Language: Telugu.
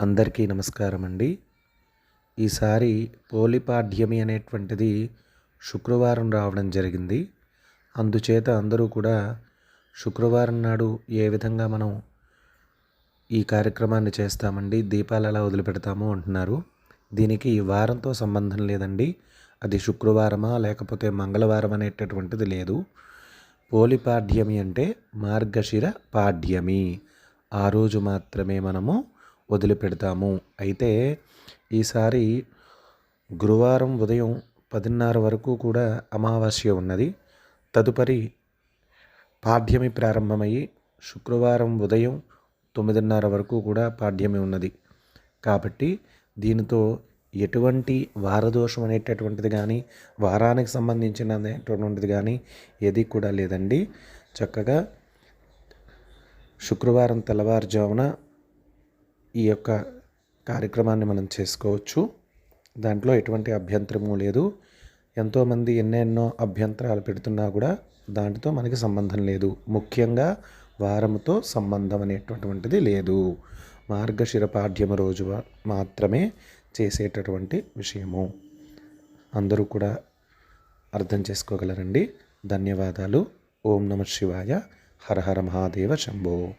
అందరికీ నమస్కారం అండి. ఈసారి పోలిపాడ్యమి అనేటువంటిది శుక్రవారం రావడం జరిగింది. అందుచేత అందరూ కూడా శుక్రవారం నాడు ఏ విధంగా మనం ఈ కార్యక్రమాన్ని చేస్తామండి దీపాలు ఎలా వదిలిపెడతాము అంటున్నారు. దీనికి వారంతో సంబంధం లేదండి. అది శుక్రవారమా లేకపోతే మంగళవారం అనేటటువంటిది లేదు. పోలిపాడ్యమి అంటే మార్గశిర పాడ్యమి. ఆ రోజు మాత్రమే మనము వదిలిపెడతాము. అయితే ఈసారి గురువారం ఉదయం పదిన్నర వరకు కూడా అమావాస్య ఉన్నది. తదుపరి పాఠ్యమి ప్రారంభమయ్యి శుక్రవారం ఉదయం తొమ్మిదిన్నర వరకు కూడా పాఠ్యమి ఉన్నది. కాబట్టి దీనితో ఎటువంటి వారదోషం అనేటటువంటిది కానీ వారానికి సంబంధించిన అనేటటువంటిది కానీ ఏది కూడా లేదండి. చక్కగా శుక్రవారం తెల్లవారుజామున ఈ యొక్క కార్యక్రమాన్ని మనం చేసుకోవచ్చు. దాంట్లో ఎటువంటి అభ్యంతరము లేదు. ఎంతోమంది ఎన్నెన్నో అభ్యంతరాలు పెడుతున్నా కూడా దాంట్లో మనకి సంబంధం లేదు. ముఖ్యంగా వారముతో సంబంధం అనేటటువంటిది లేదు. మార్గశిర పాఠ్యము రోజు మాత్రమే చేసేటటువంటి విషయము. అందరూ కూడా అర్థం చేసుకోగలరండి. ధన్యవాదాలు. ఓం నమ శివాయ. హర హర మహాదేవ శంభో.